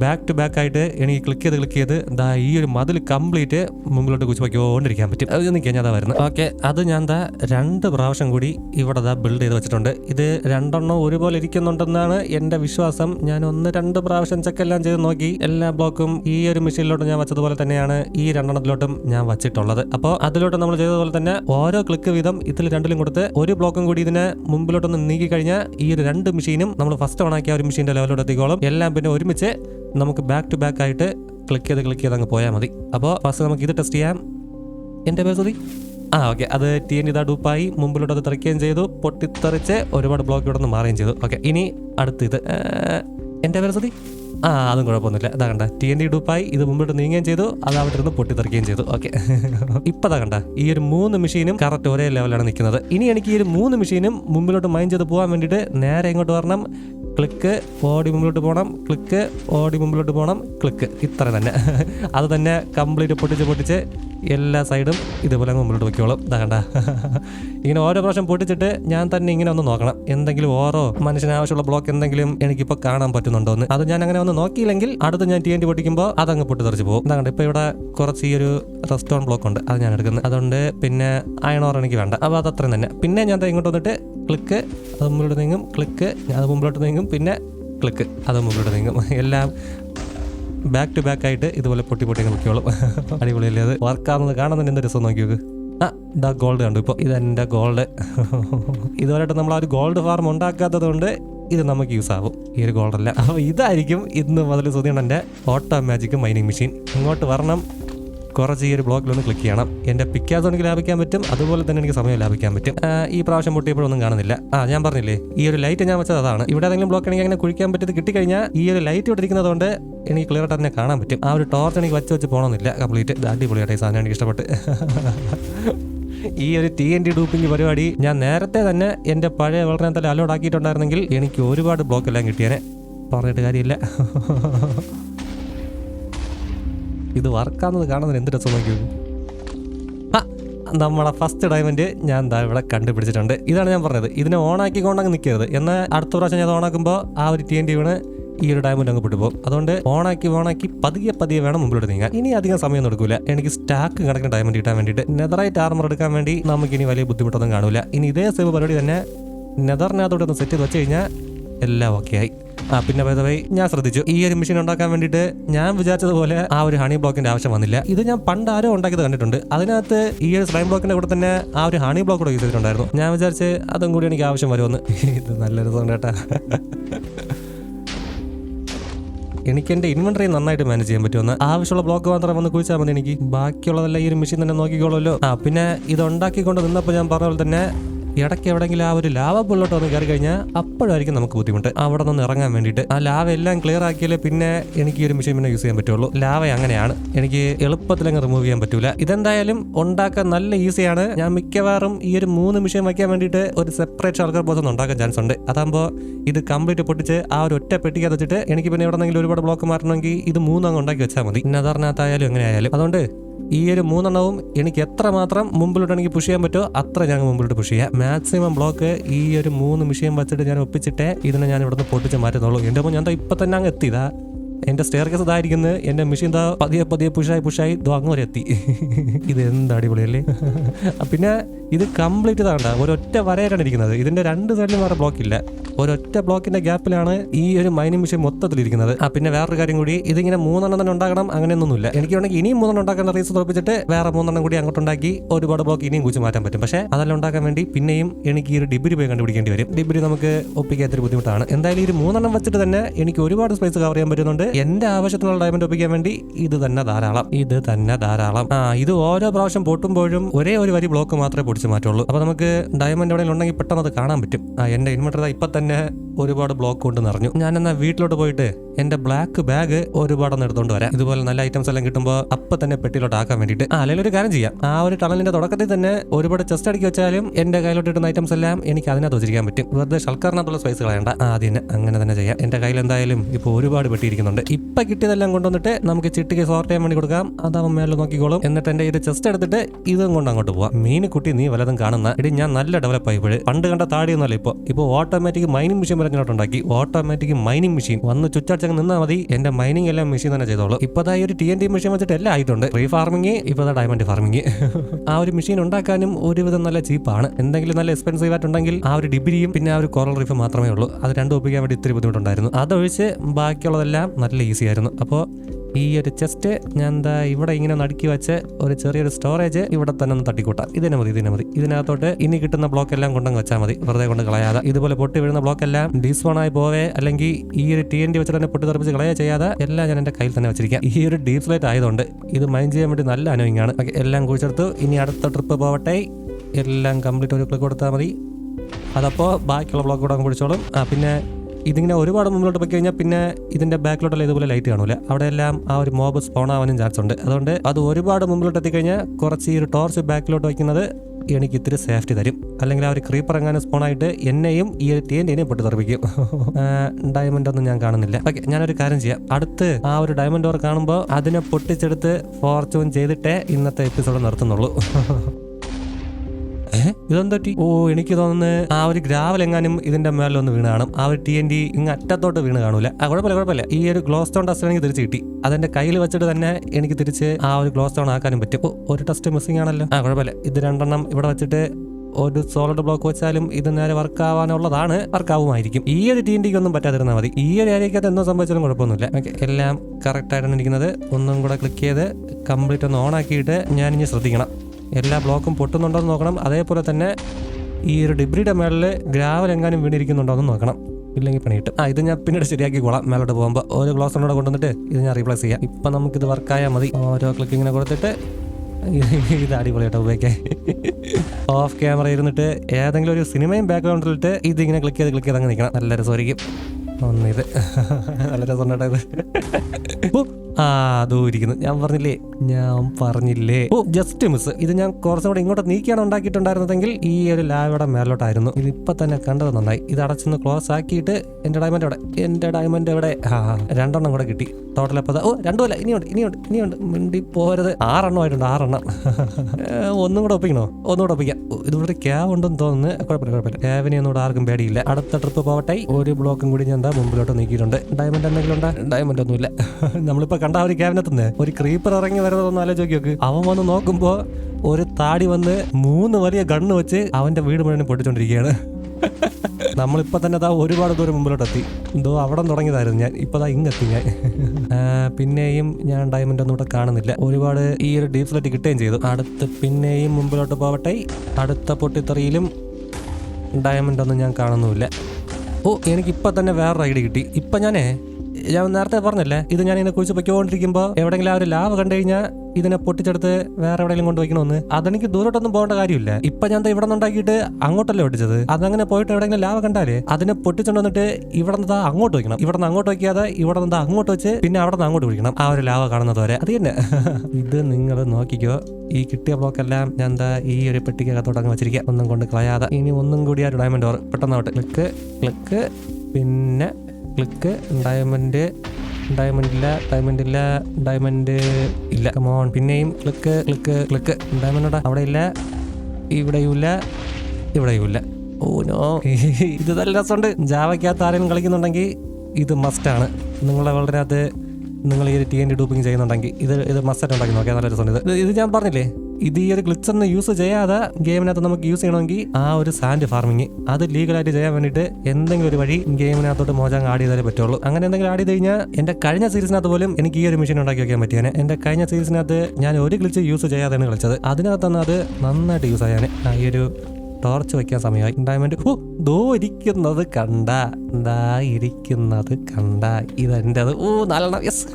[SPEAKER 1] ബാക്ക് ടു ബാക്ക് ആയിട്ട് എനിക്ക് ക്ലിക്ക് ചെയ്ത് ക്ലിക്ക് ചെയ്ത് ദാ ഈ ഒരു മതിൽ കംപ്ലീറ്റ് മുമ്പിലോട്ട് കുഴിച്ച് പോയിക്കൊണ്ടിരിക്കാൻ പറ്റും. അത് നിൽക്കാൻ ഞാൻ വരുന്നത് ഓക്കെ അത് ഞാൻ ദാ രണ്ട് പ്രാവശ്യം കൂടി ഇവിടെ ദാ ബിൽഡ് ചെയ്ത് വെച്ചിട്ടുണ്ട്. ഇത് രണ്ടെണ്ണം ഒരുപോലെ ഇരിക്കുന്നുണ്ടെന്നാണ് എന്റെ വിശ്വാസം. ഞാൻ ഒന്ന് രണ്ട് പ്രാവശ്യം ചെക്ക് എല്ലാം ചെയ്ത് നോക്കി. എല്ലാ ബ്ലോക്കും ഈ ഒരു മെഷീനിലോട്ട് ഞാൻ വെച്ചതുപോലെ തന്നെയാണ് ഈ രണ്ടെണ്ണത്തിലോട്ടും ഞാൻ വച്ചിട്ടുള്ളത്. അപ്പോൾ അതിലോട്ട് നമ്മൾ ചെയ്തതുപോലെ തന്നെ ഓരോ ക്ലിക്ക് വീതം ഇതിൽ രണ്ടിലും കൊടുത്ത് ഒരു ബ്ലോക്കും കൂടി ഇതിനെ മുമ്പിലോട്ടൊന്ന് നീക്കി കഴിഞ്ഞാൽ ഈ ഒരു രണ്ട് മെഷീനും നമ്മൾ ഫസ്റ്റ് ഓണാക്കിയ ഒരു മെഷീന്റെ ലെവലോട്ട് എത്തിക്കോളും. എല്ലാം പിന്നെ ഒരുമിച്ച് നമുക്ക് ബാക്ക് ടു ബാക്ക് ആയിട്ട് ക്ലിക്ക് ചെയ്ത് ക്ലിക്ക് ചെയ്ത് അങ്ങ് പോയാൽ മതി. അപ്പോൾ ഫസ്റ്റ് നമുക്ക് ഇത് ടെസ്റ്റ് ചെയ്യാം. എന്റെ പേര് സുതി ആ ഓക്കെ അത് ടി എൻ ഇതാ ഡൂപ്പായി മുമ്പിലോട്ട് അത് തെറിക്കുകയും ചെയ്തു. പൊട്ടിത്തെറിച്ച് ഒരുപാട് ബ്ലോക്ക് ഇവിടെ നിന്ന് മാറുകയും ചെയ്തു. ഓക്കെ ഇനി അടുത്ത് ഇത്. എന്റെ പേര് സുതി ആ അതും കുഴപ്പമൊന്നുമില്ല. ഇതാ കണ്ട. ടി എൻ ഡി ഡൂപ്പായി ഇത് മുമ്പോട്ട് നീങ്ങുകയും ചെയ്തു. അത് അവിടെ ഇരുന്ന് പൊട്ടിത്തെറിക്കുകയും ചെയ്തു. ഓക്കെ ഇപ്പം അതാ കണ്ട. ഈ ഒരു മൂന്ന് മെഷീനും കറക്റ്റ് ഒരേ ലെവലാണ് നിൽക്കുന്നത്. ഇനി എനിക്ക് ഈ ഒരു മൂന്ന് മെഷീനും മുമ്പിലോട്ട് മൈൻ ചെയ്ത് പോകാൻ വേണ്ടിയിട്ട് നേരെ ഇങ്ങോട്ട് വരണം? ക്ലിക്ക് ഓടി മുമ്പിലോട്ട് പോകണം ക്ലിക്ക് ഓടി മുമ്പിലോട്ട് പോകണം ക്ലിക്ക് ഇത്ര തന്നെ. അത് തന്നെ കംപ്ലീറ്റ് പൊട്ടിച്ച് പൊട്ടിച്ച് എല്ലാ സൈഡും ഇതുപോലെ മുമ്പിലോട്ട് വയ്ക്കോളും ഇതാ കണ്ട. ഇങ്ങനെ ഓരോ പ്രാവശ്യം പൊട്ടിച്ചിട്ട് ഞാൻ തന്നെ ഇങ്ങനെ ഒന്ന് നോക്കണം. എന്തെങ്കിലും ഓരോ മനുഷ്യന് ആവശ്യമുള്ള ബ്ലോക്ക് എന്തെങ്കിലും എനിക്കിപ്പോൾ കാണാൻ പറ്റുന്നുണ്ടോ എന്ന് അത് ഞാൻ അങ്ങനെ ഒന്ന് നോക്കിയില്ലെങ്കിൽ അടുത്ത് ഞാൻ ടി എൻ ടി പൊട്ടിക്കുമ്പോൾ അതങ്ങ് പൊട്ടിത്തെറിച്ച് പോകും. ഇതാ കണ്ടോ ഇപ്പോൾ ഇവിടെ കുറച്ച് ഈ ഒരു റെസ്റ്റോറന്റ് ബ്ലോക്ക് ഉണ്ട്. അത് ഞാൻ എടുക്കുന്നത്. അതുകൊണ്ട് പിന്നെ അയണോർ എനിക്ക് വേണ്ട. അപ്പോൾ അത് അത്രയും തന്നെ. പിന്നെ ഞാൻ ഇങ്ങോട്ട് വന്നിട്ട് ക്ലിക്ക് അത് മുമ്പിലോട്ട് നീങ്ങും. ക്ലിക്ക് അത് മുമ്പിലോട്ട് നീങ്ങും. പിന്നെ ക്ലിക്ക് അത് മുമ്പിലോട്ട് നീങ്ങും. എല്ലാം ബാക്ക് ടു ബാക്ക് ആയിട്ട് ഇതുപോലെ പൊട്ടി പൊട്ടി നോക്കിയോളും അടിപൊളിയല്ലേ അത്? വർക്കാവുന്നത് കാണാൻ തന്നെ എന്ത് രസം നോക്കി ആ ഇതാ ഗോൾഡ് കണ്ടു ഇപ്പോൾ ഇതെന്റെ ഗോൾഡ് ഇതുവരെയായിട്ട് നമ്മൾ ആ ഒരു ഗോൾഡ് ഫാർം ഉണ്ടാക്കാത്തത് കൊണ്ട് ഇത് നമുക്ക് യൂസ് ആവും. ഈ ഒരു ഗോൾഡല്ല അപ്പോൾ ഇതായിരിക്കും ഇന്ന് മുതൽ സുധീണന്റെ ഓട്ടോ മാജിക് മൈനിങ് മെഷീൻ ഇങ്ങോട്ട് വരണം. കുറച്ച് ഈ ഒരു ബ്ലോക്കിലൊന്ന് ക്ലിക്ക് ചെയ്യണം. എന്റെ പിക്കാസ് ലാഭിക്കാൻ പറ്റും. അതുപോലെ തന്നെ എനിക്ക് സമയം ലാഭിക്കാൻ പറ്റും. ഈ പ്രാവശ്യം പൊട്ടിയപ്പോഴൊന്നും കാണുന്നില്ല. ആ ഞാൻ പറഞ്ഞില്ലേ ഈ ഒരു ലൈറ്റ് ഞാൻ വെച്ചത് അതാണ്. ഇവിടെ ഏതെങ്കിലും ബ്ലോക്ക് എനിക്ക് അങ്ങനെ കുഴിക്കാൻ പറ്റിയത് കിട്ടിക്കഴിഞ്ഞാൽ ഈ ഒരു ലൈറ്റ് ഇട്ടിരിക്കുന്നതുകൊണ്ട് എനിക്ക് ക്ലിയർ ആയിട്ട് തന്നെ കാണാൻ പറ്റും. ആ ഒരു ടോർച്ച് എനിക്ക് വെച്ച് വെച്ച് പോകണമെന്നില്ല കംപ്ലീറ്റ് അടിപൊളിയായിട്ട് ഈ സാധനം എനിക്ക് ഇഷ്ടപ്പെട്ട്. ഈ ഒരു ടി എൻ ഡി ഡൂപ്പിംഗ് പരിപാടി ഞാൻ നേരത്തെ തന്നെ എന്റെ പഴയ വളരെ അലോഡ് ആക്കിയിട്ടുണ്ടായിരുന്നെങ്കിൽ എനിക്ക് ഒരുപാട് ബ്ലോക്ക് എല്ലാം കിട്ടിയേനെ. പറഞ്ഞിട്ട് കാര്യമില്ല. ഇത് വർക്കാവുന്നത് കാണുന്നതിന് എന്ത് രസം നോക്കി നോക്കൂ. ആ, നമ്മളെ ഫസ്റ്റ് ഡയമണ്ട് ഞാൻ ദാ ഇവിടെ കണ്ടുപിടിച്ചിട്ടുണ്ട്. ഇതാണ് ഞാൻ പറഞ്ഞത്. ഇതിനെ ഓണാക്കി കൊണ്ടങ്ങ് നിൽക്കരുത് എന്നാൽ അടുത്ത പ്രാവശ്യം ഞാൻ ഓണാക്കുമ്പോൾ ആ ഒരു ടി എൻ ടി വീണ് ഈ ഒരു ഡയമണ്ട് അങ്ങ് പോകും അതുകൊണ്ട് ഓണാക്കി ഓണാക്കി പതിയെ പതിയെ വേണം മുമ്പിലോട്ട് നീങ്ങാൻ. ഇനി അധികം സമയം എടുക്കില്ല എനിക്ക് സ്റ്റാക്ക് കിടക്കുന്ന ഡയമണ്ട് കിട്ടാൻ വേണ്ടിയിട്ട് നെതറായിട്ട് ആർമർ എടുക്കാൻ വേണ്ടി നമുക്ക് ഇനി വലിയ ബുദ്ധിമുട്ടൊന്നും കാണില്ല ഇനി ഇതേ സേവ് പരിപാടി തന്നെ നെതറിനകത്തോട്ട് ഒന്ന് സെറ്റ് ചെയ്ത് വെച്ച് കഴിഞ്ഞാൽ എല്ലാം ഓക്കെ ആയി. ആ പിന്നെ പൈതവൈ ഞാൻ ശ്രദ്ധിച്ചു. ഈ ഒരു മെഷീൻ ഉണ്ടാക്കാൻ വേണ്ടിയിട്ട് ഞാൻ വിചാരിച്ചതുപോലെ ആ ഒരു ഹണി ബ്ലോക്കിന്റെ ആവശ്യം വന്നില്ല. ഇത് ഞാൻ പണ്ട് ആരോ ഉണ്ടാക്കിയത് കണ്ടിട്ടുണ്ട്. അതിനകത്ത് ഈ ഒരു സ്ലൈം ബ്ലോക്കിന്റെ കൂടെ തന്നെ ആ ഒരു ഹണി ബ്ലോക്ക് കൂടെ യൂസ് ചെയ്തിട്ടുണ്ടായിരുന്നു. ഞാൻ വിചാരിച്ച് അതും കൂടി എനിക്ക് ആവശ്യം വരുമെന്ന്. ഇത് നല്ലൊരു സൗണ്ട് കേട്ടാ. എനിക്ക് എന്റെ ഇൻവെന്ററി നന്നായിട്ട് മാനേജ് ചെയ്യാൻ പറ്റുമെന്ന്. ആവശ്യമുള്ള ബ്ലോക്ക് മാത്രം വന്ന് കുഴിച്ചാൽ മതി എനിക്ക്. ബാക്കിയുള്ളതെല്ലാം ഈ ഒരു മെഷീൻ തന്നെ നോക്കിക്കോളുമല്ലോ. ആ പിന്നെ ഇത് ഉണ്ടാക്കിക്കൊണ്ട് നിന്നപ്പോൾ ഞാൻ പറഞ്ഞ പോലെ തന്നെ ഇടയ്ക്ക് എവിടെയെങ്കിലും ആ ഒരു ലാവ പുള്ളോട്ട് വന്ന് കയറി കഴിഞ്ഞാൽ അപ്പോഴായിരിക്കും നമുക്ക് ബുദ്ധിമുട്ട്. അവിടെ നിന്ന് ഇറങ്ങാൻ വേണ്ടിയിട്ട്. ആ ലാവ എല്ലാം ക്ലിയർ ആക്കിയാലേ പിന്നെ എനിക്ക് ഈ ഒരു മെഷീൻ പിന്നെ യൂസ് ചെയ്യാൻ പറ്റുള്ളൂ. ലാവ അങ്ങനെയാണ്. എനിക്ക് എളുപ്പത്തിൽ അങ്ങ് റിമൂവ് ചെയ്യാൻ പറ്റൂല. ഇതെന്തായാലും ഉണ്ടാക്കാൻ നല്ല ഈസിയാണ് ഞാൻ മിക്കവാറും ഈ ഒരു മൂന്ന് മെഷീൻ വയ്ക്കാൻ വേണ്ടിയിട്ട് ഒരു സെപ്പറേറ്റ് ഷർക്കർ ബോസ് ഒന്ന് ഉണ്ടാക്കാൻ ചാൻസ് ഉണ്ട്. അതാകുമ്പോൾ ഇത് കംപ്ലീറ്റ് പൊട്ടിച്ച് ആ ഒരു ഒറ്റ പെട്ടിക്കകത്ത് വെച്ചിട്ട് എനിക്ക് പിന്നെ എവിടെന്നെങ്കിലും ഒരുപാട് ബ്ലോക്ക് മാറണമെങ്കിൽ ഇത് മൂന്നങ്ങ് ഉണ്ടാക്കി വെച്ചാൽ മതി. നദറിനകത്തായാലും എങ്ങനെയായാലും അതുകൊണ്ട് ഈ ഒരു മൂന്നെണ്ണവും എനിക്ക് എത്ര മാത്രം മുമ്പിലോട്ട് എനിക്ക് പുഷ് ചെയ്യാൻ പറ്റുമോ അത്ര ഞാൻ മുമ്പിലോട്ട് പുഷ് ചെയ്യാം. മാക്സിമം ബ്ലോക്ക് ഈ ഒരു മൂന്ന് മിഷീൻ വെച്ചിട്ട് ഞാൻ ഒപ്പിച്ചിട്ടേ ഇതിനെ ഞാൻ ഇവിടുന്ന് പൊട്ടിച്ച് മാറ്റുന്നുള്ളൂ എന്റെ മുമ്പ് ഞാൻ ഇപ്പം തന്നെ അങ്ങ് എത്തിയതാ എന്റെ സ്റ്റെയർ കേസ് ഇതായിരിക്കുന്നത് എന്റെ മെഷീൻ ദാ പതിയെ പതിയെ പുഷായി പുഷായി ദോ അങ്ങ് വരെ എത്തി. ഇത് എന്ത് അടിപൊളിയല്ലേ പിന്നെ ഇത് കംപ്ലീറ്റ് ഇതാണ്ട. ഒരൊറ്റ വരയായിട്ടാണ് ഇരിക്കുന്നത്. ഇതിന്റെ രണ്ട് സൈഡിലും വേറെ ബ്ലോക്ക് ഇല്ല. ഒരൊറ്റ ബ്ലോക്കിന്റെ ഗ്യാപ്പിലാണ് ഈ ഒരു മൈനിങ് മെഷീൻ മൊത്തത്തിൽ ഇരിക്കുന്നത് ആ പിന്നെ വേറൊരു കാര്യം കൂടി. ഇതിങ്ങനെ മൂന്നെണ്ണം തന്നെ ഉണ്ടാക്കണം അങ്ങനെയൊന്നുമില്ല. എനിക്ക് വേണമെങ്കിൽ ഇനിയും മൂന്നെണ്ണം ഉണ്ടാക്കേണ്ട റീസ് തുറപ്പിച്ചിട്ട് വേറെ മൂന്നെണ്ണം കൂടി അങ്ങോട്ട് ഉണ്ടാക്കി ഒരുപാട് ബ്ലോക്ക് ഇനിയും കുറിച്ച് മാറ്റാൻ പറ്റും. പക്ഷേ അതെല്ലാം ഉണ്ടാക്കാൻ വേണ്ടി പിന്നെയും എനിക്ക് ഈ ഒരു ഡിബിരി പോയി കണ്ടുപിടിക്കേണ്ടി വരും. ഡിബിരി നമുക്ക് ഒപ്പിക്കാത്തൊരു ബുദ്ധിമുട്ടാണ്. എന്തായാലും ഈ മൂന്നെണ്ണം വെച്ചിട്ട് തന്നെ എനിക്ക് ഒരുപാട് സ്പേസ് കവർ ചെയ്യാൻ പറ്റുന്നുണ്ട്. എന്റെ ആവശ്യത്തിനുള്ള ഡയമണ്ട് ഒപ്പിക്കാൻ വേണ്ടി ഇത് തന്നെ ധാരാളം. ഇത് തന്നെ ധാരാളം. ആ ഇത് ഓരോ പ്രാവശ്യം പൊട്ടുമ്പോഴും ഒരേ ഒരു വരി ബ്ലോക്ക് മാത്രമേ പൊടിച്ച് മാറ്റുള്ളൂ. അപ്പൊ നമുക്ക് ഡയമണ്ട് എവിടെ ഉണ്ടെങ്കിൽ പെട്ടെന്ന് അത് കാണാൻ പറ്റും. ആ എന്റെ ഇൻവെർട്ടർ ഇപ്പൊ തന്നെ ഒരുപാട് ബ്ലോക്ക് കൊണ്ട് നിറഞ്ഞു. ഞാൻ എന്നാ വീട്ടിലോട്ട് പോയിട്ട് എന്റെ ബ്ലാക്ക് ബാഗ് ഒരുപാടൊന്ന് എടുത്തോണ്ട് വരാം. ഇതുപോലെ നല്ല ഐറ്റംസ് എല്ലാം കിട്ടുമ്പോൾ അപ്പൊ തന്നെ പെട്ടിയിലോട്ട് ആക്കാൻ വേണ്ടിയിട്ട്. ആ അല്ലെങ്കിൽ ഒരു കാര്യം ചെയ്യാം. ആ ഒരു ടണലിന്റെ തുടക്കത്തിൽ തന്നെ ഒരുപാട് ചെസ്റ്റ് അടിക്കി വെച്ചാലും എന്റെ കയ്യിലോട്ട് ഇടുന്ന ഐറ്റംസ് എല്ലാം എനിക്ക് അതിനകത്ത് വെച്ചിരിക്കാൻ പറ്റും. വെറുതെ ഷൽക്കാരനകത്തുള്ള സ്പൈസ് കളയണ്ട ആദ്യം അങ്ങനെ തന്നെ ചെയ്യാം. എന്റെ കയ്യിൽ എന്തായാലും ഇപ്പോൾ ഒരുപാട് പെട്ടിയിരിക്കുന്നുണ്ട്. ഇപ്പൊ കിട്ടിയതെല്ലാം കൊണ്ടുവന്നിട്ട് നമുക്ക് ചിട്ടിക്ക് സോർട്ട് ചെയ്യാൻ വേണ്ടി കൊടുക്കാം. അതാവും മേലെ നോക്കിക്കോളും. എന്നിട്ട് എന്റെ ഇത് ചെസ്റ്റ് എടുത്തിട്ട് ഇതും കൊണ്ട് അങ്ങോട്ട് പോവാം. മീൻ കുട്ടി നീ വലതും കാണുന്ന ഇടി ഞാൻ നല്ല ഡെവലപ്പ് ആയി ആയിപ്പോഴ് പണ്ട് കണ്ട താടിയൊന്നല്ല ഇപ്പോൾ ഇപ്പോൾ ഓട്ടോമാറ്റിക് മൈനിങ് മെഷീൻ പറഞ്ഞിട്ടുണ്ടാക്കി ഓട്ടോമാറ്റിക് മൈനിങ് മെഷീൻ വന്ന് ചുറ്റടച്ചങ്ങ് നിന്നാൽ മതി. എന്റെ മൈനിങ് എല്ലാം മെഷീൻ തന്നെ ചെയ്തോളൂ. ഇപ്പതായി ഒരു ടി എൻ ടി മെഷീൻ വെച്ചിട്ട് എല്ലാം ആയിട്ടുണ്ട്. ഫ്രീ ഫാർമിങ് ഇപ്പൊ ഡയമണ്ട് ഫാർമിങ് ആ ഒരു മെഷീൻ ഉണ്ടാക്കാനും ഒരുവിധം നല്ല ചീപ്പാണ് എന്തെങ്കിലും നല്ല എക്സ്പെൻസീവ് ആയിട്ടുണ്ടെങ്കിൽ ആ ഒരു ഡിഗ്രിയും പിന്നെ ആ ഒരു കോറൽ റീഫ് മാത്രമേ ഉള്ളൂ. അത് രണ്ടും ഉപയോഗിക്കാൻ വേണ്ടി ഇത്തിരി ബുദ്ധിമുട്ടുണ്ടായിരുന്നു. അതൊഴിച്ച് ബാക്കിയുള്ളതെല്ലാം നല്ല ഈസി ആയിരുന്നു. അപ്പോൾ ഈ ഒരു ചെസ്റ്റ് ഞാൻ എന്താ ഇവിടെ ഇങ്ങനെ നടുക്കി വെച്ച് ഒരു ചെറിയൊരു സ്റ്റോറേജ് ഇവിടെ തന്നെ ഒന്ന് തട്ടിക്കൂട്ടാം. ഇതിനെ മതി ഇതിനെ മതി. ഇതിനകത്തോട്ട് ഇനി കിട്ടുന്ന ബ്ലോക്ക് എല്ലാം കൊണ്ടങ്ങ് വെച്ചാൽ മതി. വെറുതെ കൊണ്ട് കളയാതെ. ഇതുപോലെ പൊട്ടി വീഴുന്ന ബ്ലോക്ക് എല്ലാം ഡിസ്പോൺ ആയി പോവേ അല്ലെങ്കിൽ ഈ ഒരു ടി എൻ ഡി വെച്ചിട്ട് തന്നെ പൊട്ടി തെറിപ്പിച്ച് കളയാ ചെയ്യാതെ എല്ലാം ഞാൻ എന്റെ കയ്യിൽ തന്നെ വെച്ചിരിക്കാം. ഈ ഒരു ഡീപ് ആയതുകൊണ്ട് ഇത് മൈൻഡ് ചെയ്യാൻ വേണ്ടി നല്ല അനുവിങ്ങാണ് എല്ലാം കുഴിച്ചെടുത്തു. ഇനി അടുത്ത ട്രിപ്പ് പോവട്ടെ. എല്ലാം കംപ്ലീറ്റ് ഒരു ക്ലിക്ക് കൊടുത്താൽ മതി. അതപ്പോൾ ബാക്കിയുള്ള ബ്ലോക്ക് കൂടെ അങ്ങ് പിടിച്ചോളും. ആ പിന്നെ ഇതിങ്ങനെ ഒരുപാട് മുമ്പിലോട്ട് പോയി കഴിഞ്ഞാൽ പിന്നെ ഇതിന്റെ ബാക്കിലോട്ടല്ല ഇതുപോലെ ലൈറ്റ് കാണൂല. അവിടെ എല്ലാം ആ ഒരു മോബ് സ്പോൺ ആവാനും ചാൻസ് ഉണ്ട്. അതുകൊണ്ട് അത് ഒരുപാട് മുമ്പിലോട്ട് എത്തിക്കഴിഞ്ഞാൽ കുറച്ച് ഈ ഒരു ടോർച്ച് ബാക്കിലോട്ട് വയ്ക്കുന്നത് എനിക്ക് ഇത്തിരി സേഫ്റ്റി തരും. അല്ലെങ്കിൽ ആ ഒരു ക്രീപ്പർ എങ്ങാനും സ്പോൺ ആയിട്ട് എന്നെയും ഈ ഒരു തേന്റെയും പൊട്ടി തെറിപ്പിക്കും ഡയമണ്ട് ഒന്നും ഞാൻ കാണുന്നില്ല. ഓക്കെ ഞാനൊരു കാര്യം ചെയ്യാം. അടുത്ത് ആ ഒരു ഡയമണ്ട് ഓർ കാണുമ്പോൾ അതിനെ പൊട്ടിച്ചെടുത്ത് ഫോർച്യൂൺ ചെയ്തിട്ടേ ഇന്നത്തെ എപ്പിസോഡ് നിർത്തുന്നുള്ളൂ. ഏ? ഇതെന്താ ടി ഓ എനിക്ക് തോന്നുന്നു ആ ഒരു ഗ്രാവൽ എങ്ങാനും ഇതിന്റെ മേളിൽ ഒന്ന് വീണ് കാണും. ആ ഒരു ടി എൻ ഡി ഇങ്ങ് അറ്റത്തോട്ട് വീണ് കാണൂല. ആ കുഴപ്പമില്ല കുഴപ്പമില്ല. ഈ ഒരു ഗ്ലോസ് സ്റ്റോൺ ടെസ്റ്റ് എനിക്ക് തിരിച്ച് കിട്ടി. അതെന്റെ കയ്യിൽ വെച്ചിട്ട് തന്നെ എനിക്ക് തിരിച്ച് ആ ഒരു ഗ്ലോസ് സ്റ്റോൺ ആക്കാനും പറ്റും. ഒരു ടെസ്റ്റ് മിസ്സിംഗ് ആണല്ലോ. ആ കുഴപ്പമില്ല. ഇത് രണ്ടെണ്ണം ഇവിടെ വെച്ചിട്ട് ഒരു സോളിഡ് ബ്ലോക്ക് വെച്ചാലും ഇത് നേരെ വർക്ക് ആവാനുള്ളതാണ്. വർക്ക് ആവുമായിരിക്കും. ഈ ഒരു ടി എൻ ഡിക്ക് ഒന്നും പറ്റാതിരുന്നാൽ മതി. ഈ ഒരു ഏരിയക്കകത്ത് എന്തോ സംഭവിച്ചാലും കുഴപ്പമൊന്നുമില്ല. ഓക്കെ എല്ലാം കറക്റ്റ് ആയിട്ടാണ് ഇരിക്കുന്നത്. ഒന്നും കൂടെ ക്ലിക്ക് ചെയ്ത് കംപ്ലീറ്റ് ഒന്ന് ഓൺ ആക്കിയിട്ട് ഞാൻ ഇനി ശ്രദ്ധിക്കണം. എല്ലാ ബ്ലോക്കും പൊട്ടുന്നുണ്ടോ എന്ന് നോക്കണം. അതേപോലെ തന്നെ ഈ ഒരു ഡിബ്രിയുടെ മേളിൽ ഗ്രാവൽ എങ്ങാനും വീണിരിക്കുന്നുണ്ടോ എന്ന് നോക്കണം. ഇല്ലെങ്കിൽ പണിയിട്ട്. ആ ഇത് ഞാൻ പിന്നീട് ശരിയാക്കി കൊള്ളാം. മേലോട്ട് പോകുമ്പോൾ ഓരോ ഗ്ലാസ് കൂടെ കൊണ്ടുവന്നിട്ട് ഇത് ഞാൻ റീപ്ലേസ് ചെയ്യാം. ഇപ്പം നമുക്കിത് വർക്കായാൽ മതി. ഓരോ ക്ലിക്ക് ഇങ്ങനെ കൊടുത്തിട്ട് ഇത് അടിപൊളിയായിട്ട് ഉപയോഗിക്കാൻ ഓഫ് ക്യാമറ ഇരുന്നിട്ട് ഏതെങ്കിലും ഒരു സിനിമയും ബാക്ക്ഗ്രൗണ്ടിലിട്ട് ഇതിങ്ങനെ ക്ലിക്ക് ചെയ്ത് ക്ലിക്ക് ചെയ്ത് അങ്ങ് നിൽക്കണം. നല്ല രസമായിരിക്കും ഒന്നിത്. നല്ല രസം ഓ, ആ അതോ ഇരിക്കുന്നു. ഞാൻ പറഞ്ഞില്ലേ? ഞാൻ പറഞ്ഞില്ലേ? ഓ ജസ്റ്റ് മിസ് ഇത് ഞാൻ കുറച്ചും കൂടെ ഇങ്ങോട്ട് നീക്കിയാണ് ഉണ്ടാക്കിയിട്ടുണ്ടായിരുന്നതെങ്കിൽ ഈ ഒരു ലാവയുടെ മേലോട്ടായിരുന്നു. ഇത് ഇപ്പൊ തന്നെ കണ്ടത് നന്നായി. ഇത് അടച്ചൊന്ന് ക്ലോസ് ആക്കിയിട്ട് എന്റെ ഡയമണ്ട് എവിടെ? എന്റെ ഡയമണ്ട് എവിടെ? ആ രണ്ടെണ്ണം കൂടെ കിട്ടി. ടോട്ടൽ എപ്പോ ഓ രണ്ടുമല്ല ഇനിയുണ്ട് ഇനിയുണ്ട് ഇനിയുണ്ട്. മിണ്ടി പോരുത്. ആറെണ്ണം ആയിട്ടുണ്ട് ആറെണ്ണം. ഒന്നും കൂടെ ഒപ്പിക്കണോ? ഒന്നും കൂടെ ഒപ്പിക്കാം. ഇതിവിടെ ക്യാവ് ഉണ്ടെന്ന് തോന്നുന്നു. കുഴപ്പമില്ല കുഴപ്പമില്ല. ക്യാബിനെ ഒന്നും ആർക്കും പേടിയില്ല. അടുത്ത ട്രിപ്പ് പോവട്ടെ. ഒരു ബ്ലോക്കും കൂടി ഞാൻ എന്താ മുമ്പിലോട്ട് നീക്കിയിട്ടുണ്ട്. ഡയമണ്ട് എന്തെങ്കിലും ഉണ്ടോ? ഡയമണ്ട് ഒന്നുമില്ല. നമ്മളിപ്പോ കണ്ട ഒരു ക്യാബിനത്തുനിന്ന് ഒരു ക്രീപ്പർ ഇറങ്ങി വരുന്നതൊന്ന് ആലോചിച്ച് അവൻ വന്ന് നോക്കുമ്പോ ഒരു താടി വന്ന് മൂന്ന് വലിയ ഗണ്ണ് വെച്ച് അവന്റെ വീട് മുഴുവൻ പൊട്ടിച്ചോണ്ടിരിക്കുകയാണ്. നമ്മളിപ്പോൾ തന്നെ ദാ ഒരുപാട് ദൂരം മുമ്പിലോട്ട് എത്തി എന്തോ അവിടെ തുടങ്ങിയതായിരുന്നു ഞാൻ. ഇപ്പോൾ ദാ ഇങ്ങെത്തി ഞാൻ. പിന്നെയും ഞാൻ ഡയമണ്ട് ഒന്നും ഇവിടെ കാണുന്നില്ല. ഒരുപാട് ഈ ഒരു ഡീപ് ഫ്ലൈറ്റ് കിട്ടുകയും ചെയ്തു. അടുത്ത് പിന്നെയും മുമ്പിലോട്ട് പോവട്ടെ. അടുത്ത പൊട്ടിത്തെറിയിലും ഡയമണ്ട് ഒന്നും ഞാൻ കാണുന്നുമില്ല. ഓ എനിക്ക് ഇപ്പൊ തന്നെ വേറെ റൈഡ് കിട്ടി. ഇപ്പൊ ഞാനേ ഞാൻ നേരത്തെ പറഞ്ഞല്ലേ ഇത് ഞാൻ ഇതിനെ കുറിച്ച് പൊയ്ക്കൊണ്ടിരിക്കുമ്പോൾ എവിടെങ്കിലും ആ ഒരു ലാവ് കണ്ടു കഴിഞ്ഞാൽ ഇതിനെ പൊട്ടിച്ചെടുത്ത് വേറെ എവിടെയെങ്കിലും കൊണ്ടുവയ്ക്കണമെന്ന് അതെനിക്ക് ദൂരോട്ടൊന്നും പോകേണ്ട കാര്യമില്ല. ഇപ്പൊ ഞാൻ ഇവിടെ നിന്നുണ്ടാക്കിയിട്ട് അങ്ങോട്ടല്ലേ ഒട്ടിച്ചത്. അതങ്ങനെ പോയിട്ട് എവിടെയെങ്കിലും ലാവ് കണ്ടാലേ അതിനെ പൊട്ടിച്ചോണ്ട് വന്നിട്ട് ഇവിടെ നിന്ന് അങ്ങോട്ട് വയ്ക്കണം. ഇവിടെ നിന്ന് അങ്ങോട്ട് വയ്ക്കാതെ ഇവിടെ നിന്ന് അങ്ങോട്ട് വെച്ച് പിന്നെ അവിടെ നിന്ന് അങ്ങോട്ട് വിളിക്കണം ആ ഒരു ലാവ കാണുന്നത് വരെ. അത് തന്നെ. ഇത് നിങ്ങൾ നോക്കിക്കോ. ഈ കിട്ടിയ ബ്ലോക്കെല്ലാം ഞാൻ എന്താ ഈ ഒരു പെട്ടിക്കകത്തോട്ട് അങ്ങ് വെച്ചിരിക്കുക ഒന്നും കൊണ്ട് കളയാതെ. ഇനി ഒന്നും കൂടി ആ ഒരു ഡയമണ്ട് ഓർ പെട്ടെന്നോട്ട് ക്ലിക്ക് ക്ലിക്ക് പിന്നെ ക്ലിക്ക് ഡയമണ്ട് ഡയമണ്ട് ഇല്ല ഡയമണ്ട് ഇല്ല ഡയമണ്ട് ഇല്ല. കമോൺ പിന്നെയും ക്ലിക്ക് ക്ലിക്ക് ക്ലിക്ക് ഡയമണ്ട് അവിടെ ഇല്ല ഇവിടെയും ഇല്ല ഇവിടെയും ഇല്ല. ഓ നോ ഇത് നല്ല രസമുണ്ട്. ജാവയ്ക്കകത്ത് ആരെങ്കിലും കളിക്കുന്നുണ്ടെങ്കിൽ ഇത് മസ്റ്റാണ് നിങ്ങളെ അത് നിങ്ങൾ ഈ ടി എൻ ഡി ഡൂപ്പിംഗ് ചെയ്യുന്നുണ്ടെങ്കിൽ ഇത് ഇത് മസ്റ്റായിട്ട് ഉണ്ടാക്കി നോക്കിയാൽ നല്ല രസമുണ്ട്. ഇത് ഇത് ഞാൻ പറഞ്ഞില്ലേ? ഇത് ഈ ഒരു ഗ്ലിച്ച് ഒന്നും യൂസ് ചെയ്യാതെ ഗെയിമിനകത്ത് നമുക്ക് യൂസ് ചെയ്യണമെങ്കിൽ ആ ഒരു സാൻഡ് ഫാർമിങ് അത് ലീഗലായിട്ട് ചെയ്യാൻ വേണ്ടിയിട്ട് എന്തെങ്കിലും ഒരു വഴി ഗെയിമിനകത്തോട്ട് മോചം ആഡ് ചെയ്താലേ പറ്റുള്ളൂ. അങ്ങനെ എന്തെങ്കിലും ആഡ് ചെയ്ത് കഴിഞ്ഞാൽ എന്റെ കഴിഞ്ഞ സീരീസിനകത്ത് പോലും എനിക്ക് ഈ ഒരു മെഷീൻ ഉണ്ടാക്കി വെക്കാൻ പറ്റിയാണ് എന്റെ കഴിഞ്ഞ സീരീസിനകത്ത് ഞാൻ ഒരു ഗ്ലിച്ച് യൂസ് ചെയ്യാതെയാണ് കളിച്ചത്. അതിനകത്താണ് അത് നന്നായിട്ട് യൂസ് ആ ഈ ഒരു ടോർച്ച് വെക്കാൻ സമയമായി. ഡയമണ്ട് ഓ ദോ ഇരിക്കുന്നത് കണ്ട. ദാ ഇരിക്കുന്നത് കണ്ട ഇതെന്റെത്. ഓ നാലെണ്ണം. യെസ്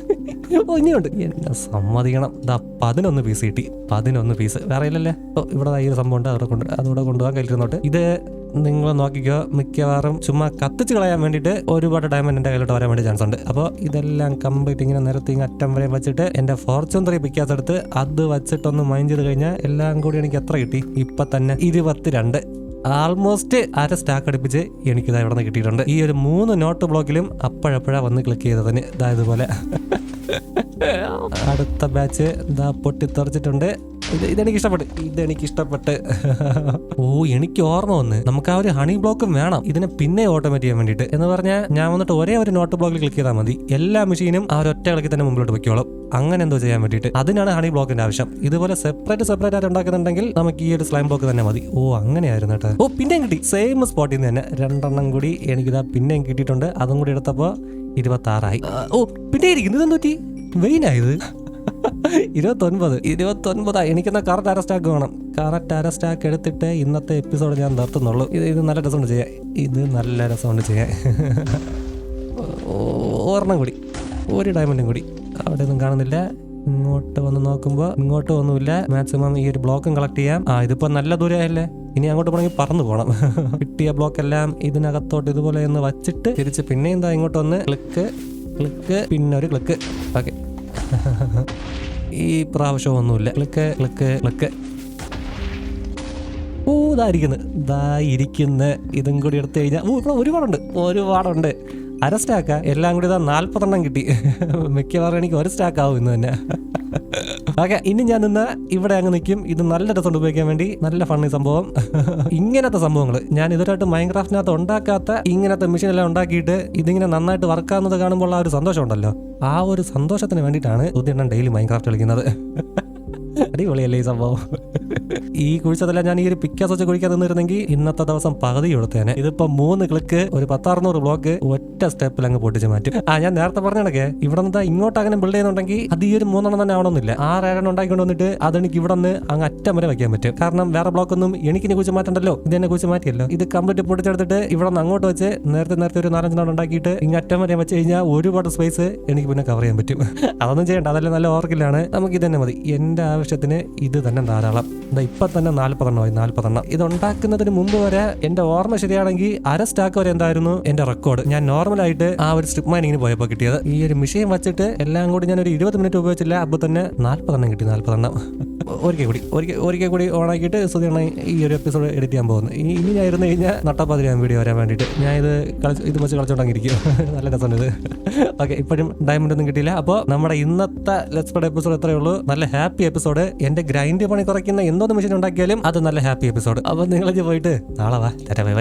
[SPEAKER 1] ഓ ഇനിയുണ്ട്. എന്നെ സമ്മതിക്കണം. ദാ പതിനൊന്ന് പീസ് കിട്ടി. പതിനൊന്ന് പീസ് വേറെ ഇല്ലല്ലേ? ഓ ഇവിടെ ഈ ഒരു സംഭവം ഉണ്ട്. അവിടെ കൊണ്ട് അതുകൂടെ കൊണ്ടുപോകാൻ കയ്യിലിരുന്നോട്ട്. ഇത് നിങ്ങൾ നോക്കിക്കോ. മിക്കവാറും ചുമ്മാ കത്തിച്ച് കളയാൻ വേണ്ടിയിട്ട് ഒരുപാട് ഡയമണ്ട് എന്റെ കയ്യിലോട്ട് വരാൻ വേണ്ടി ചാൻസ് ഉണ്ട്. അപ്പോൾ ഇതെല്ലാം കംപ്ലീറ്റ് ഇങ്ങനെ നിരത്തി ഇങ്ങനെ അറ്റം വരെ വെച്ചിട്ട് എന്റെ ഫോർച്യൂൺ ത്രീ പിക്കാത്തെടുത്ത് അത് വെച്ചിട്ടൊന്ന് മൈൻഡ് ചെയ്ത് കഴിഞ്ഞാൽ എല്ലാം കൂടി എനിക്ക് എത്ര കിട്ടി? ഇപ്പം തന്നെ ഇരുപത്തിരണ്ട്. ആൾമോസ്റ്റ് അര സ്റ്റാക്ക് അടുപ്പിച്ച് എനിക്കിത് ഇവിടെ നിന്ന് കിട്ടിയിട്ടുണ്ട്. ഈ ഒരു മൂന്ന് നോട്ട് ബ്ലോക്കിലും അപ്പോഴപ്പോഴാണ് വന്ന് ക്ലിക്ക് ചെയ്തതിന് ഇതാ ഇതുപോലെ. അടുത്ത ബാച്ച് ഇതാ പൊട്ടിത്തെറിച്ചിട്ടുണ്ട്. ഇത് ഇതെനിക്ക് ഇഷ്ടപ്പെട്ട് ഇതെനിക്ക് ഇഷ്ടപ്പെട്ട് ഓ എനിക്ക് ഓർമ്മ വന്ന് നമുക്ക് ആ ഒരു ഹണി ബ്ലോക്കും വേണം. ഇതിനെ പിന്നെ ഓട്ടോമേറ്റ് ചെയ്യാൻ വേണ്ടിയിട്ട്. എന്ന് പറഞ്ഞാൽ ഞാൻ വന്നിട്ട് ഒരേ ഒരു നോട്ട് ബ്ലോക്കിൽ ക്ലിക്ക് ചെയ്താൽ മതി. എല്ലാ മെഷീനും ആ ഒരു ഒറ്റ കളിക്ക് തന്നെ മുമ്പിലോട്ട് വെക്കോളും അങ്ങനെ എന്തോ ചെയ്യാൻ വേണ്ടിയിട്ട്. അതിനാണ് ഹണി ബ്ലോക്കിന്റെ ആവശ്യം. ഇതുപോലെ സെപ്പറേറ്റ് സെപ്പറേറ്റ് ആയിട്ട് ഉണ്ടാക്കുന്നുണ്ടെങ്കിൽ നമുക്ക് ഈ ഒരു സ്ലൈം ബ്ലോക്ക് തന്നെ മതി. ഓ അങ്ങനെയായിരുന്നു കേട്ടോ. ഓ പിന്നെയും കിട്ടി. സെയിം സ്പോട്ടിൽ നിന്ന് തന്നെ. രണ്ടെണ്ണം കൂടി എനിക്കിതാ പിന്നെയും കിട്ടിയിട്ടുണ്ട്. അതും കൂടി എടുത്തപ്പോൾ ഇരുപത്തി ആറായി ഓ പിന്നെ ഇരിക്കുന്നു ഇതെന്ത് പറ്റി? വെയിനായത് ഇരുപത്തൊൻപത്. ഇരുപത്തൊൻപതാ എനിക്കെന്നാ കറക്റ്റ് അര സ്റ്റാക്ക് വേണം. കറക്റ്റ് അര സ്റ്റാക്ക് എടുത്തിട്ട് ഇന്നത്തെ എപ്പിസോഡ് ഞാൻ നിർത്തുന്നുള്ളൂ. ഇത് ഇത് നല്ല രസമുണ്ട് ചെയ്യാൻ. ഇത് നല്ല രസമുണ്ട് ചെയ്യാൻ. ഒരെണ്ണം കൂടി. ഒരു ഡയമണ്ടും കൂടി. അവിടെ ഒന്നും കാണുന്നില്ല. ഇങ്ങോട്ട് വന്ന് നോക്കുമ്പോൾ ഇങ്ങോട്ട് ഒന്നുമില്ല. മാക്സിമം ഈ ഒരു ബ്ലോക്കും കളക്ട് ചെയ്യാം. ആ ഇതിപ്പോ നല്ല ദൂരമായല്ലേ ഇനി അങ്ങോട്ട് പോകണമെങ്കിൽ പറന്നു പോകണം. കിട്ടിയ ബ്ലോക്ക് എല്ലാം ഇതിനകത്തോട്ട് ഇതുപോലെ ഒന്ന് വച്ചിട്ട് തിരിച്ച് പിന്നെ എന്താ ഇങ്ങോട്ട് വന്ന് ക്ലിക്ക് ക്ലിക്ക് പിന്നെ ഒരു ക്ലിക്ക് ഓക്കെ ഈ പ്രാവശ്യം ഒന്നുമില്ല. ക്ലിക്ക് ക്ലിക്ക് ക്ലിക്ക് ഓ ഇതാ ഇരിക്കുന്നു. ഇതാ കൂടി എടുത്തു കഴിഞ്ഞാൽ ഒരുപാടുണ്ട്. ഒരുപാടുണ്ട്. അര സ്റ്റാക്കാ എല്ലാം കൂടി ഇതാ നാൽപ്പതെണ്ണം കിട്ടി. മിക്കവാറും എനിക്ക് ഒരു സ്റ്റാക്ക് ആവും ഇന്ന് തന്നെ. ഓക്കെ ഇനി ഞാൻ നിന്ന് ഇവിടെ അങ്ങ് നിൽക്കും ഇത് നല്ല രസം ഉപയോഗിക്കാൻ വേണ്ടി. നല്ല ഫണ്ണി സംഭവം. ഇങ്ങനത്തെ സംഭവങ്ങൾ ഞാൻ ഇതുവരായിട്ട് മൈൻക്രാഫ്റ്റിനകത്ത് ഉണ്ടാക്കാത്ത ഇങ്ങനത്തെ മെഷീൻ എല്ലാം ഉണ്ടാക്കിയിട്ട് ഇതിങ്ങനെ നന്നായിട്ട് വർക്കാവുന്നത് കാണുമ്പോൾ ആ ഒരു സന്തോഷം ഉണ്ടല്ലോ ആ ഒരു സന്തോഷത്തിന് വേണ്ടിയിട്ടാണ് ഉദ്യണ്ണൻ ഡെയിലി മൈൻക്രാഫ്റ്റ് കളിക്കുന്നത്. അടിപൊളിയല്ലേ ഈ സംഭവം? ഈ കുഴിച്ചതെല്ലാം ഞാൻ ഈ ഒരു പിക്കാസ് വെച്ച് കുഴിക്കാൻ നിന്നിരുന്നെങ്കിൽ ഇന്നത്തെ ദിവസം പകുതി കൊടുത്തേനെ ഇതിപ്പോ മൂന്ന് ക്ലിക്ക് ഒരു പത്താറുന്നൂറ് ബ്ലോക്ക് ഒറ്റ സ്റ്റെപ്പിൽ അങ്ങ് പൊട്ടിച്ച് മാറ്റും. ആ ഞാൻ നേരത്തെ പറഞ്ഞിടക്കെ ഇവിടെ നിന്ന് ഇങ്ങോട്ട് അങ്ങനെ ബിൽഡ് ചെയ്യുന്നുണ്ടെങ്കിൽ അത് ഈ ഒരു മൂന്നെണ്ണം തന്നെ ആവണമെന്നില്ല. ആറേഴെണ്ണം ഉണ്ടാക്കിക്കൊണ്ട് വന്നിട്ട് അതെനിക്ക് ഇവിടെ നിന്ന് അങ്ങ് അറ്റം വരെ വെക്കാൻ പറ്റും. കാരണം വേറെ ബ്ലോക്ക് ഒന്നും എനിക്കിനെ കുറിച്ച് മാറ്റണ്ടല്ലോ. ഇതിനെ കുറിച്ച് മാറ്റിയല്ലോ. ഇത് കംപ്ലീറ്റ് പൊട്ടിച്ചെടുത്തിട്ട് ഇവിടെ നിന്ന് അങ്ങോട്ട് വെച്ച് നേരത്തെ നേരത്തെ ഒരു നാലഞ്ചെണ്ണം ഉണ്ടാക്കിയിട്ട് ഇങ്ങ് അറ്റം വരെ വെച്ച് കഴിഞ്ഞാൽ ഒരുപാട് സ്പേസ് എനിക്ക് പിന്നെ കവർ ചെയ്യാൻ പറ്റും. അതൊന്നും ചെയ്യേണ്ട. അതെല്ലാം നല്ല ഓർക്കിലാണ് നമുക്ക് ഇത് തന്നെ മതി. എന്റെ ആവശ്യത്തിന് ഇത് തന്നെ ധാരാളം. എന്താ ഇപ്പൊ തന്നെ നാല്പതെണ്ണമായി നാല്പതെണ്ണം. ഇത് ഉണ്ടാക്കുന്നതിന് മുമ്പ് വരെ എന്റെ ഓർമ്മ ശരിയാണെങ്കിൽ അര സ്റ്റാക്ക് വരെ എന്തായിരുന്നു എന്റെ റെക്കോർഡ് ഞാൻ നോർമൽ ആയിട്ട് ആ ഒരു സ്ട്രിപ്പ് മൈനിങ്ങിന് പോയപ്പോൾ കിട്ടിയത്. ഈ ഒരു മിഷീൻ വെച്ചിട്ട് എല്ലാം കൂടി ഞാൻ ഒരു ഇരുപത് മിനിറ്റ് ഉപയോഗിച്ചില്ല. അപ്പൊ തന്നെ നാല്പതെണ്ണം കിട്ടി നാല്പതെണ്ണം. ഒരിക്കൽ കൂടി ഒരിക്കൽ ഒരിക്കൽ കൂടി ഓണാക്കിയിട്ട് സുധിയാണ് ഈ ഒരു എപ്പിസോഡ് എഡിറ്റ് ചെയ്യാൻ പോകുന്നത് ഇനി ഇനി ഞാൻ ഇരുന്ന് കഴിഞ്ഞാൽ നട്ടപ്പാതിരിയാൻ വീഡിയോ വരാൻ വേണ്ടിയിട്ട്. ഞാൻ ഇത് കളിച്ച് ഇത് വെച്ച് കളിച്ചോണ്ടങ്ങിരിക്കും. നല്ല രസമാണ് ഇത്. ഓക്കെ ഇപ്പോഴും ഡയമണ്ട് ഒന്നും കിട്ടിയില്ല. അപ്പോൾ നമ്മുടെ ഇന്നത്തെ ലെറ്റ്സ് എപ്പിസോഡ് എത്രയേ ഉള്ളൂ. നല്ല ഹാപ്പി എപ്പിസോഡ് എന്റെ ഗ്രൈൻഡ് പണി കുറയ്ക്കുന്ന എന്തോന്ന് മെഷീൻ ഉണ്ടാക്കിയാലും അത് നല്ല ഹാപ്പി എപ്പിസോഡ്. അപ്പോൾ നിങ്ങൾ പോയിട്ട് നാളെ വാ. Bye bye.